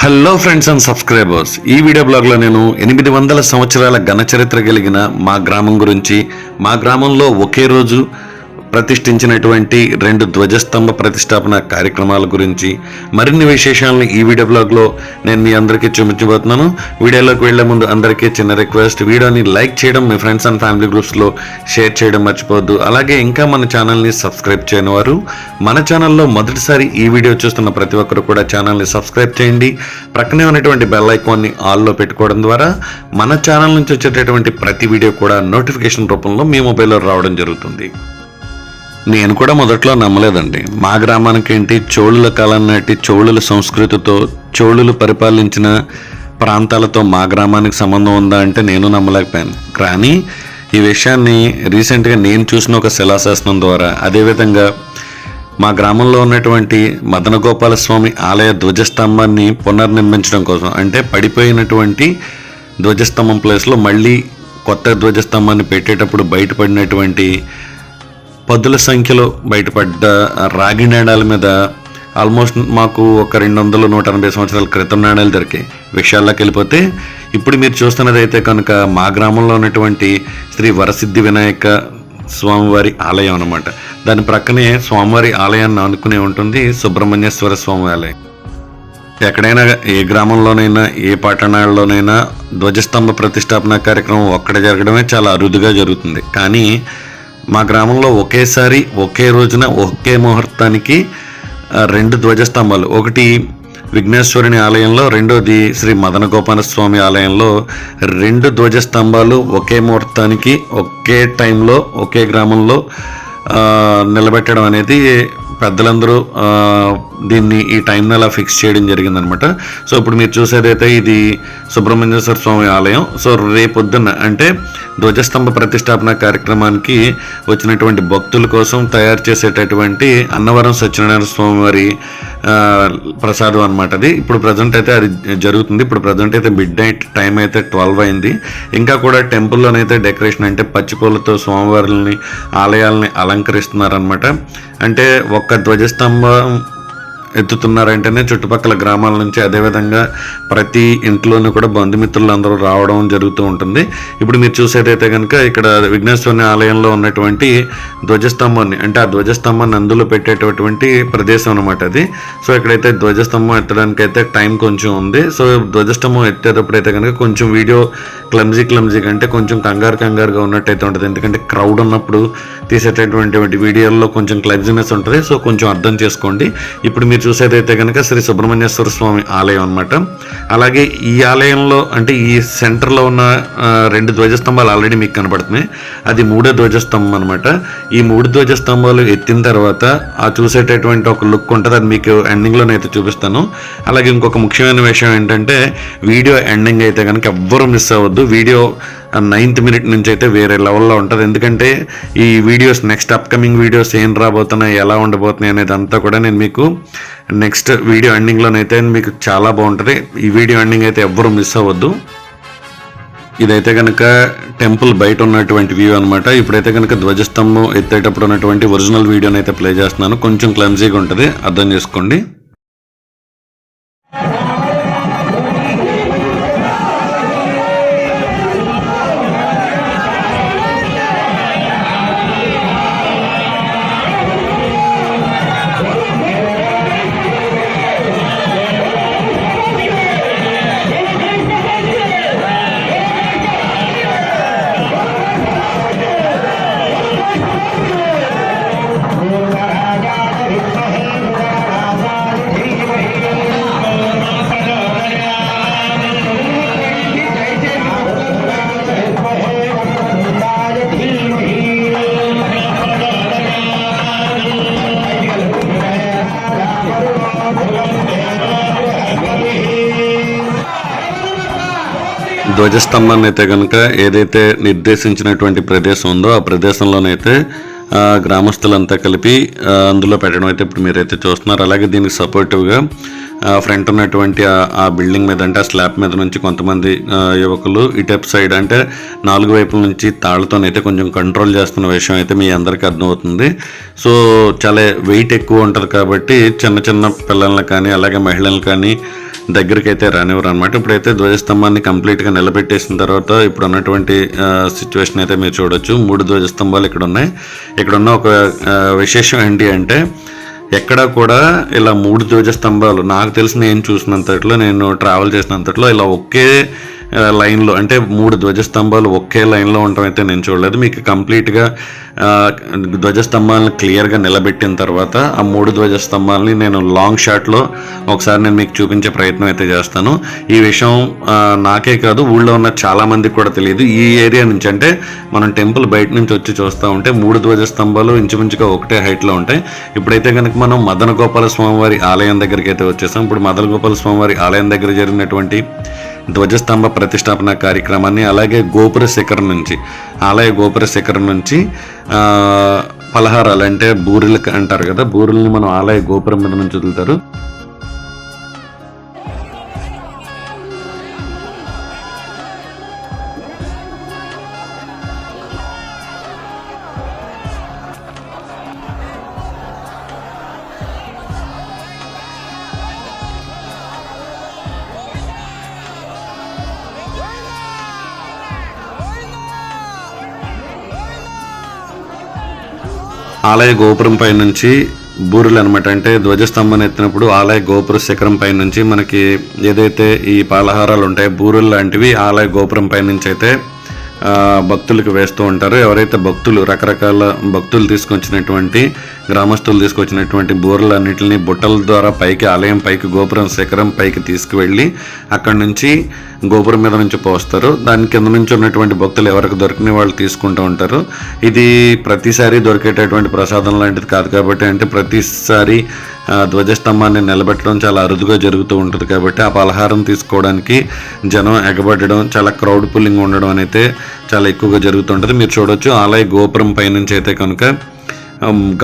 Hello friends and subscribers ఈ video బ్లాగ్లో నేను ఎనిమిది వందల సంవత్సరాల ఘన చరిత్ర కలిగిన మా గ్రామం గురించి మా గ్రామంలో ఒకే రోజు ప్రతిష్ఠించినటువంటి రెండు ధ్వజస్తంభ ప్రతిష్టాపన కార్యక్రమాల గురించి మరిన్ని విశేషాలను ఈ వీడియో బ్లాగ్లో నేను మీ అందరికీ చూపించబోతున్నాను. వీడియోలోకి వెళ్ళే ముందు అందరికీ చిన్న రిక్వెస్ట్ వీడియోని లైక్ చేయడం మీ ఫ్రెండ్స్ అండ్ ఫ్యామిలీ గ్రూప్స్లో షేర్ చేయడం మర్చిపోవద్దు. అలాగే ఇంకా మన ఛానల్ని సబ్స్క్రైబ్ చేయని వారు మన ఛానల్లో మొదటిసారి ఈ వీడియో చూస్తున్న ప్రతి ఒక్కరు కూడా ఛానల్ని సబ్స్క్రైబ్ చేయండి. ప్రక్కనే ఉన్నటువంటి బెల్ ఐకాన్ని ఆల్లో పెట్టుకోవడం ద్వారా మన ఛానల్ నుంచి వచ్చేటటువంటి ప్రతి వీడియో కూడా నోటిఫికేషన్ రూపంలో మీ మొబైల్లో రావడం జరుగుతుంది. నేను కూడా మొదట్లో నమ్మలేదండి. మా గ్రామానికి ఏంటి చోళుల కాలం నాటి చోళుల సంస్కృతితో చోళులు పరిపాలించిన ప్రాంతాలతో మా గ్రామానికి సంబంధం ఉందా అంటే నేను నమ్మలేకపోయాను. కానీ ఈ విషయాన్ని రీసెంట్గా నేను చూసిన ఒక శిలాశాసనం ద్వారా అదేవిధంగా మా గ్రామంలో ఉన్నటువంటి మదన గోపాలస్వామి ఆలయ ధ్వజస్తంభాన్ని పునర్నిర్మించడం కోసం అంటే పడిపోయినటువంటి ధ్వజస్తంభం ప్లేస్లో మళ్ళీ కొత్త ధ్వజస్తంభాన్ని పెట్టేటప్పుడు బయటపడినటువంటి పదుల సంఖ్యలో బయటపడ్డ రాగి నాణాల మీద ఆల్మోస్ట్ మాకు ఒక రెండు వందలు నూట ఎనభై సంవత్సరాల క్రితం నాణాలు దొరికాయి. విషయాల్లోకి వెళ్ళిపోతే ఇప్పుడు మీరు చూస్తున్నదైతే కనుక మా గ్రామంలో ఉన్నటువంటి శ్రీ వరసిద్ధి వినాయక స్వామివారి ఆలయం అనమాట దాని ప్రక్కనే స్వామివారి ఆలయాన్ని అనుకునే ఉంటుంది సుబ్రహ్మణ్యేశ్వర స్వామి ఆలయం. ఎక్కడైనా ఏ గ్రామంలోనైనా ఏ పట్టణాల్లోనైనా ధ్వజస్తంభ ప్రతిష్టాపన కార్యక్రమం ఒక్కడ జరగడమే చాలా అరుదుగా జరుగుతుంది. కానీ మా గ్రామంలో ఒకేసారి ఒకే రోజున ఒకే ముహూర్తానికి రెండు ధ్వజస్తంభాలు. ఒకటి విఘ్నేశ్వరుని ఆలయంలో రెండోది శ్రీ మదన గోపాల స్వామి ఆలయంలో రెండు ధ్వజస్తంభాలు ఒకే ముహూర్తానికి ఒకే టైంలో ఒకే గ్రామంలో నిలబెట్టడం అనేది పెద్దలందరూ దీన్ని ఈ టైంని అలా ఫిక్స్ చేయడం జరిగిందనమాట. సో ఇప్పుడు మీరు చూసేదైతే ఇది సుబ్రహ్మణ్యేశ్వర స్వామి ఆలయం. సో రేపొద్దున అంటే ధ్వజస్తంభ ప్రతిష్టాపన కార్యక్రమానికి వచ్చినటువంటి భక్తుల కోసం తయారు చేసేటటువంటి అన్నవరం సత్యనారాయణ స్వామి వారి ప్రసాదం అనమాట అది. ఇప్పుడు ప్రజెంట్ అయితే అది జరుగుతుంది. ఇప్పుడు ప్రజెంట్ అయితే మిడ్ నైట్ టైం అయితే ట్వెల్వ్ అయింది. ఇంకా కూడా టెంపుల్లోనైతే డెకరేషన్ అంటే పచ్చిపూలతో స్వామివారిని ఆలయాలని అలంకరిస్తున్నారనమాట అంటే ఒక్క ధ్వజస్తంభం ఎత్తుతున్నారంటేనే చుట్టుపక్కల గ్రామాల నుంచి అదేవిధంగా ప్రతి ఇంట్లోనూ కూడా బంధుమిత్రులు అందరూ రావడం జరుగుతూ ఉంటుంది. ఇప్పుడు మీరు చూసేదైతే కనుక ఇక్కడ విఘ్నేశ్వరుని ఆలయంలో ఉన్నటువంటి ధ్వజస్తంభాన్ని అంటే ఆ ధ్వజస్తంభాన్ని అందులో పెట్టేటటువంటి ప్రదేశం అనమాట అది. సో ఇక్కడైతే ధ్వజస్తంభం ఎత్తడానికి అయితే టైం కొంచెం ఉంది. సో ధ్వజస్తంభం ఎత్తేటప్పుడు అయితే కనుక కొంచెం వీడియో క్లమ్జీ క్లమ్జీ అంటే కొంచెం కంగారు కంగారుగా ఉన్నట్టయితే ఉంటుంది. ఎందుకంటే క్రౌడ్ ఉన్నప్పుడు తీసేటటువంటి వీడియోల్లో కొంచెం క్లమ్జీనెస్ ఉంటుంది. సో కొంచెం అర్థం చేసుకోండి. ఇప్పుడు మీరు చూసేదైతే కనుక శ్రీ సుబ్రహ్మణ్యేశ్వర స్వామి ఆలయం అనమాట అలాగే ఈ ఆలయంలో అంటే ఈ సెంటర్లో ఉన్న రెండు ధ్వజస్తంభాలు ఆల్రెడీ మీకు కనబడుతున్నాయి అది మూడో ధ్వజస్తంభం అనమాట ఈ మూడు ధ్వజస్తంభాలు ఎత్తిన తర్వాత ఆ చూసేటటువంటి ఒక లుక్ ఉంటుంది అది మీకు ఎండింగ్లోనైతే చూపిస్తాను. అలాగే ఇంకొక ముఖ్యమైన విషయం ఏంటంటే వీడియో ఎండింగ్ అయితే కనుక ఎవ్వరూ మిస్ అవ్వద్దు. వీడియో నైన్త్ మినిట్ నుంచి అయితే వేరే లెవెల్లో ఉంటుంది. ఎందుకంటే ఈ వీడియోస్ నెక్స్ట్ అప్కమింగ్ వీడియోస్ ఏం రాబోతున్నాయి ఎలా ఉండబోతున్నాయి అనేది అంతా కూడా నేను మీకు నెక్స్ట్ వీడియో ఎండింగ్లోనైతే మీకు చాలా బాగుంటుంది. ఈ వీడియో ఎండింగ్ అయితే ఎవ్వరూ మిస్ అవ్వద్దు. ఇదైతే కనుక టెంపుల్ బయట ఉన్నటువంటి వ్యూ అనమాట ఇప్పుడైతే కనుక ధ్వజస్తంభం ఎత్తేటప్పుడు ఉన్నటువంటి ఒరిజినల్ వీడియోని అయితే ప్లే చేస్తున్నాను. కొంచెం క్లమ్జీగా ఉంటుంది. అర్థం చేసుకోండి. ధ్వజస్తంభాన్ని అయితే కనుక ఏదైతే నిర్దేశించినటువంటి ప్రదేశం ఉందో ఆ ప్రదేశంలోనైతే గ్రామస్తులంతా కలిపి అందులో పెట్టడం అయితే ఇప్పుడు మీరైతే చూస్తున్నారు. అలాగే దీనికి సపోర్టివ్గా ఫ్రంట్ ఉన్నటువంటి ఆ- బిల్డింగ్ మీద అంటే ఆ స్లాబ్ మీద నుంచి కొంతమంది యువకులు ఇటెప్ సైడ్ అంటే నాలుగు వైపుల నుంచి తాళ్ళతోనైతే కొంచెం కంట్రోల్ చేస్తున్న విషయం అయితే మీ అందరికీ అర్థమవుతుంది. సో చాలా వెయిట్ ఎక్కువ ఉంటుంది కాబట్టి చిన్న చిన్న పిల్లల్ని కానీ అలాగే మహిళలు కానీ దగ్గరికి అయితే రానివ్వరు అనమాట ఇప్పుడైతే ధ్వజస్తంభాన్ని కంప్లీట్గా నిలబెట్టేసిన తర్వాత ఇప్పుడు ఉన్నటువంటి సిచ్యువేషన్ అయితే మీరు చూడొచ్చు. మూడు ధ్వజస్తంభాలు ఇక్కడ ఉన్నాయి ఇక్కడ ఉన్న ఒక విశేషం ఏంటి అంటే ఎక్కడ కూడా ఇలా మూడు ధ్వజస్తంభాలు నాకు తెలిసి నేను చూసినంతట్లో నేను ట్రావెల్ చేసినంతట్లో ఇలా ఒకే లైన్లో అంటే మూడు ధ్వజస్తంభాలు ఒకే లైన్లో ఉండటం అయితే నేను చూడలేదు. మీకు కంప్లీట్గా ధ్వజస్తంభాలను క్లియర్గా నిలబెట్టిన తర్వాత ఆ మూడు ధ్వజస్తంభాలని నేను లాంగ్ షాట్లో ఒకసారి నేను మీకు చూపించే ప్రయత్నం అయితే చేస్తాను. ఈ విషయం నాకే కాదు ఊళ్ళో ఉన్న చాలా మందికి కూడా తెలియదు. ఈ ఏరియా నుంచి అంటే మనం టెంపుల్ బయట నుంచి వచ్చి చూస్తూ ఉంటే మూడు ధ్వజస్తంభాలు ఇంచుమించుగా ఒకటే హైట్లో ఉంటాయి. ఇప్పుడైతే కనుక మనం మదన గోపాల స్వామివారి ఆలయం దగ్గరికి అయితే వచ్చేసాం. ఇప్పుడు మదన గోపాల స్వామివారి ఆలయం దగ్గర జరిగినటువంటి ధ్వజస్తంభ ప్రతిష్టాపన కార్యక్రమాన్ని అలాగే గోపుర శిఖరం నుంచి ఆలయ గోపుర శిఖరం నుంచి పలహారాలు అంటే బూరెలు అంటారు కదా బూరెల్ని మనం ఆలయ గోపురం మీద నుంచి వదులుతారు. ఆలయ గోపురం పై నుంచి బూరెలు అనమాట అంటే ధ్వజస్తంభం ఎత్తినప్పుడు ఆలయ గోపుర శిఖరం పై నుంచి మనకి ఏదైతే ఈ పాలహారాలు ఉంటాయో బూరెలు లాంటివి ఆలయ గోపురం పై నుంచి అయితే భక్తులకు వేస్తూ ఉంటారు. ఎవరైతే భక్తులు రకరకాల భక్తులు తీసుకొచ్చినటువంటి గ్రామస్తులు తీసుకొచ్చినటువంటి బూరలన్నింటిని బుట్టల ద్వారా పైకి ఆలయం పైకి గోపురం శిఖరం పైకి తీసుకువెళ్ళి అక్కడి నుంచి గోపురం మీద నుంచి పోస్తారు. దాని కింద నుంచి ఉన్నటువంటి భక్తులు ఎవరికి దొరికిన వాళ్ళు తీసుకుంటూ ఉంటారు. ఇది ప్రతిసారి దొరికేటటువంటి ప్రసాదం లాంటిది కాదు కాబట్టి అంటే ప్రతిసారి ధ్వజస్తంభాన్ని నిలబెట్టడం చాలా అరుదుగా జరుగుతూ ఉంటుంది కాబట్టి ఆ పలహారం తీసుకోవడానికి జనం ఎగబడడం చాలా క్రౌడ్ పుల్లింగ్ ఉండడం అనేది చాలా ఎక్కువగా జరుగుతుంటుంది. మీరు చూడొచ్చు ఆలయ గోపురం పైనుంచి అయితే కనుక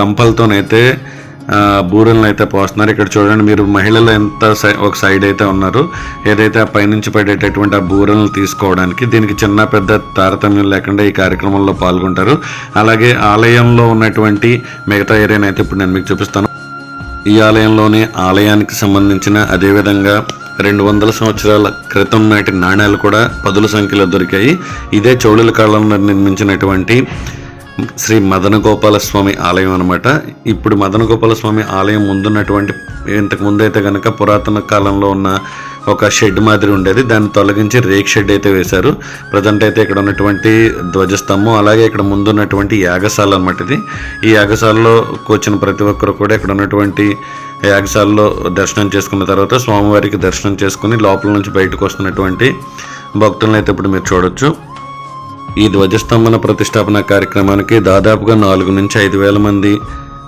గంపలతోనైతే బూరెలను అయితే పోస్తున్నారు. ఇక్కడ చూడండి మీరు మహిళలు ఎంత ఒక సైడ్ అయితే ఉన్నారు. ఏదైతే ఆ పైనుంచి పడేటటువంటి ఆ బూరెలను తీసుకోవడానికి దీనికి చిన్న పెద్ద తారతమ్యం లేకుండా ఈ కార్యక్రమంలో పాల్గొంటారు. అలాగే ఆలయంలో ఉన్నటువంటి మిగతా ఏరియాని అయితే ఇప్పుడు నేను మీకు చూపిస్తాను. ఈ ఆలయంలోనే ఆలయానికి సంబంధించిన అదేవిధంగా రెండు వందల సంవత్సరాల క్రితం నాటి నాణ్యాలు కూడా పదుల సంఖ్యలో దొరికాయి. ఇదే చౌళుల కాలంలో నిర్మించినటువంటి శ్రీ మదన గోపాలస్వామి ఆలయం అనమాట ఇప్పుడు మదన గోపాలస్వామి ఆలయం ముందున్నటువంటి ఇంతకు ముందైతే కనుక పురాతన కాలంలో ఉన్న ఒక షెడ్ మాదిరి ఉండేది. దాన్ని తొలగించి రేక్ షెడ్ అయితే వేశారు. ప్రజెంట్ అయితే ఇక్కడ ఉన్నటువంటి ధ్వజస్తంభం అలాగే ఇక్కడ ముందున్నటువంటి యాగశాల అనమాట ఇది. ఈ యాగశాలలో వచ్చిన ప్రతి ఒక్కరు కూడా ఇక్కడ ఉన్నటువంటి యాగశాలలో దర్శనం చేసుకున్న తర్వాత స్వామివారికి దర్శనం చేసుకుని లోపల నుంచి బయటకు వస్తున్నటువంటి భక్తులను అయితే ఇప్పుడు మీరు చూడొచ్చు. ఈ ధ్వజస్తంభన ప్రతిష్టాపన కార్యక్రమానికి దాదాపుగా నాలుగు నుంచి ఐదు వేల మంది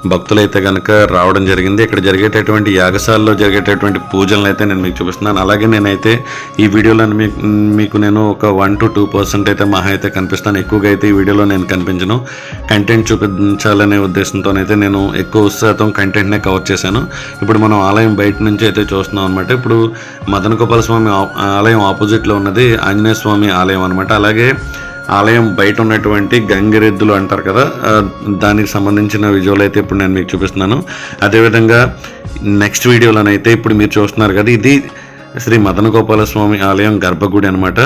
భక్తులైతే కనుక రావడం జరిగింది. ఇక్కడ జరిగేటటువంటి యాగశాలలో జరిగేటటువంటి పూజలను అయితే నేను మీకు చూపిస్తున్నాను. అలాగే నేనైతే ఈ వీడియోలో మీకు మీకు నేను ఒక వన్ టు టూ పర్సెంట్ అయితే మహా అయితే కనిపిస్తాను. ఎక్కువగా అయితే ఈ వీడియోలో నేను కనిపించను. కంటెంట్ చూపించాలనే ఉద్దేశంతోనైతే నేను ఎక్కువ శాతం కంటెంట్నే కవర్ చేశాను. ఇప్పుడు మనం ఆలయం బయట నుంచి అయితే చూస్తున్నాం అనమాట ఇప్పుడు మదన గోపాల స్వామి ఆ- ఆలయం ఆపోజిట్లో ఉన్నది ఆంజనేయ స్వామి ఆలయం అనమాట అలాగే ఆలయం బయట ఉన్నటువంటి గంగిరెద్దులు అంటారు కదా దానికి సంబంధించిన విజువల్ అయితే ఇప్పుడు నేను మీకు చూపిస్తున్నాను. అదేవిధంగా నెక్స్ట్ వీడియోలోనైతే ఇప్పుడు మీరు చూస్తున్నారు కదా ఇది శ్రీ మదన గోపాలస్వామి ఆలయం గర్భగుడి అనమాట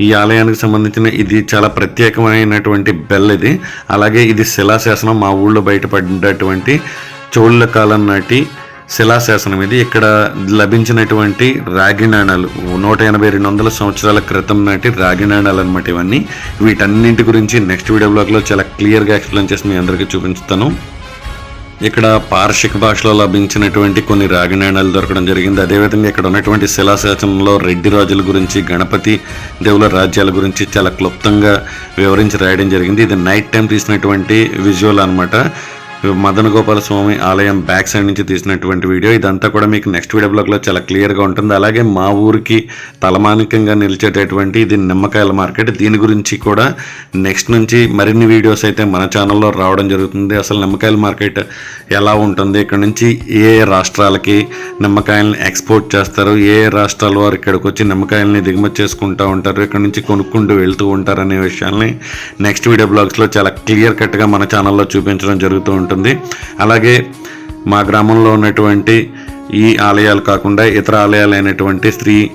ఈ ఆలయానికి సంబంధించిన ఇది చాలా ప్రత్యేకమైనటువంటి బెల్ ఇది. అలాగే ఇది శిలాశాసనం మా ఊళ్ళో బయటపడినటువంటి చోళ్ళ కాలం నాటి శిలాశాసనం ఇది. ఇక్కడ లభించినటువంటి రాగి నాణాలు నూట ఎనభై రెండు వందల సంవత్సరాల క్రితం నాటి రాగి నాణాలు అనమాట ఇవన్నీ. వీటన్నింటి గురించి నెక్స్ట్ వీడియో బ్లాగ్లో చాలా క్లియర్గా ఎక్స్ప్లెయిన్ చేసి మీ అందరికీ చూపించుతాను ఇక్కడ పార్షిక భాషలో లభించినటువంటి కొన్ని రాగి నాణాలు దొరకడం జరిగింది. అదేవిధంగా ఇక్కడ ఉన్నటువంటి శిలాశాసనంలో రెడ్డి రాజుల గురించి గణపతి దేవుల రాజ్యాల గురించి చాలా క్లుప్తంగా వివరించి రాయడం జరిగింది. ఇది నైట్ టైం తీసినటువంటి విజువల్ అనమాట మదన గోపాల స్వామి ఆలయం బ్యాక్ సైడ్ నుంచి తీసినటువంటి వీడియో. ఇదంతా కూడా మీకు నెక్స్ట్ వీడియో బ్లాగ్లో చాలా క్లియర్గా ఉంటుంది. అలాగే మా ఊరికి తలమానికంగా నిలిచేటటువంటి ఇది నిమ్మకాయల మార్కెట్. దీని గురించి కూడా నెక్స్ట్ నుంచి మరిన్ని వీడియోస్ అయితే మన ఛానల్లో రావడం జరుగుతుంది. అసలు నిమ్మకాయల మార్కెట్ ఎలా ఉంటుంది? ఇక్కడ నుంచి ఏ రాష్ట్రాలకి నిమ్మకాయలని ఎక్స్పోర్ట్ చేస్తారు? ఏ ఏ రాష్ట్రాల వారు ఇక్కడికి వచ్చి నిమ్మకాయలని దిగుమతి చేసుకుంటూ ఉంటారు? ఇక్కడ నుంచి కొనుక్కుంటూ వెళ్తూ ఉంటారు అనే విషయాల్ని నెక్స్ట్ వీడియో బ్లాగ్స్లో చాలా క్లియర్ కట్గా మన ఛానల్లో చూపించడం జరుగుతూ ఉంటుంది. అలాగే మా గ్రామంలో ఉన్నటువంటి ఈ ఆలయాలు కాకుండా ఇతర ఆలయాలైనటువంటి శ్రీ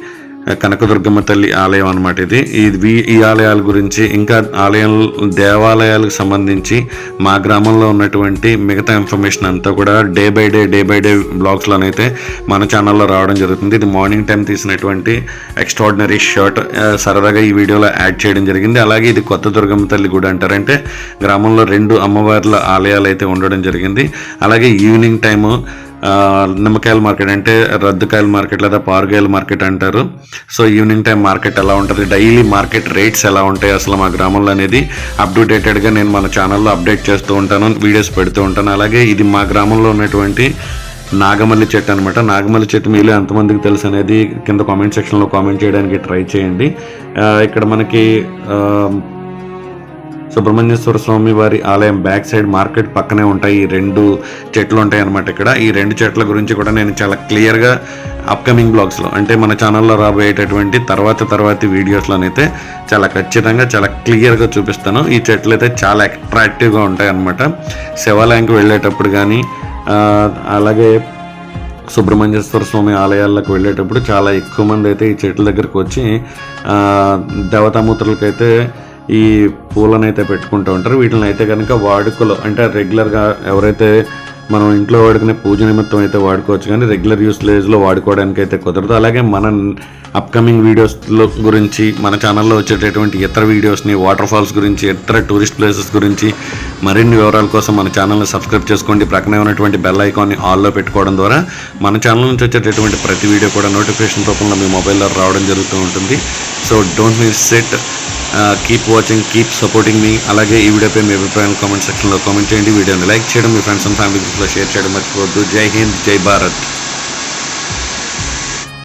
కనకదుర్గమ్మ తల్లి ఆలయం అనమాట ఇది. ఇది ఈ ఆలయాల గురించి ఇంకా ఆలయం దేవాలయాలకు సంబంధించి మా గ్రామంలో ఉన్నటువంటి మిగతా ఇన్ఫర్మేషన్ అంతా కూడా day by day day by day బ్లాగ్స్లోనైతే మన ఛానల్లో రావడం జరుగుతుంది. ఇది మార్నింగ్ టైం తీసినటువంటి ఎక్స్ట్రాడినరీ షర్ట్. సరదాగా ఈ వీడియోలో యాడ్ చేయడం జరిగింది. అలాగే ఇది కొత్త దుర్గమ్మ తల్లి గుడి అంటారంటే గ్రామంలో రెండు అమ్మవార్ల ఆలయాలు అయితే ఉండడం జరిగింది. అలాగే ఈవినింగ్ టైము నిమ్మకాయల మార్కెట్ అంటే రద్దుకాయల మార్కెట్ లేదా పారుగాయల మార్కెట్ అంటారు. సో ఈవినింగ్ టైం మార్కెట్ ఎలా ఉంటుంది? డైలీ మార్కెట్ రేట్స్ ఎలా ఉంటాయి? అసలు మా గ్రామంలో అనేది అప్డేటెడ్గా నేను మన ఛానల్లో అప్డేట్ చేస్తూ ఉంటాను వీడియోస్ పెడుతూ ఉంటాను. అలాగే ఇది మా గ్రామంలో ఉన్నటువంటి నాగమల్లి చెట్టు అనమాట నాగమల్లి చెట్టు మీలో ఎంతమందికి తెలుసు అనేది కింద కామెంట్ సెక్షన్లో కామెంట్ చేయడానికి ట్రై చేయండి. ఇక్కడ మనకి సుబ్రహ్మణ్యేశ్వర స్వామి వారి ఆలయం బ్యాక్ సైడ్ మార్కెట్ పక్కనే ఉంటాయి. ఈ రెండు చెట్లు ఉంటాయి అనమాట ఇక్కడ. ఈ రెండు చెట్ల గురించి కూడా నేను చాలా క్లియర్గా అప్కమింగ్ బ్లాగ్స్లో అంటే మన ఛానల్లో రాబోయేటటువంటి తర్వాత తర్వాతి వీడియోస్లోనైతే చాలా ఖచ్చితంగా చాలా క్లియర్గా చూపిస్తాను. ఈ చెట్లు అయితే చాలా అట్రాక్టివ్గా ఉంటాయి అనమాట శివాలయంకి వెళ్ళేటప్పుడు కానీ అలాగే సుబ్రహ్మణ్యేశ్వర స్వామి ఆలయాలకు వెళ్ళేటప్పుడు చాలా ఎక్కువ మంది అయితే ఈ చెట్ల దగ్గరికి వచ్చి దేవతామూత్రులకైతే దేవతామూర్తులకైతే ఈ పూలను అయితే పెట్టుకుంటూ ఉంటారు. వీటిని అయితే కనుక వాడుకలో అంటే రెగ్యులర్గా ఎవరైతే మనం ఇంట్లో వాడుకునే పూజ నిమిత్తం అయితే వాడుకోవచ్చు కానీ రెగ్యులర్ యూస్లేజ్లో వాడుకోవడానికి అయితే కుదరదు. అలాగే మన అప్కమింగ్ వీడియోస్లో గురించి మన ఛానల్లో వచ్చేటటువంటి ఇతర వీడియోస్ని వాటర్ ఫాల్స్ గురించి ఇతర టూరిస్ట్ ప్లేసెస్ గురించి మరిన్ని వివరాల కోసం మన ఛానల్ని సబ్స్క్రైబ్ చేసుకోండి. ప్రక్కనే ఉన్నటువంటి బెల్ ఐకాన్ని ఆల్లో పెట్టుకోవడం ద్వారా మన ఛానల్ నుంచి వచ్చేటటువంటి ప్రతి వీడియో కూడా నోటిఫికేషన్ రూపంలో మీ మొబైల్లో రావడం జరుగుతూ ఉంటుంది. So don't miss set keep watching keep supporting మీ అలాగే ఈ వీడియోపై మీ అభిప్రాయం కామెంట్ సెక్షన్లో కామెంట్ చేయండి. వీడియోని లైక్ చేయడం మీ ఫ్రెండ్స్ అండ్ ఫ్యామిలీ గ్రూప్లో షేర్ చేయడం మర్చిపోవద్దు. జై హింద్ జై భారత్.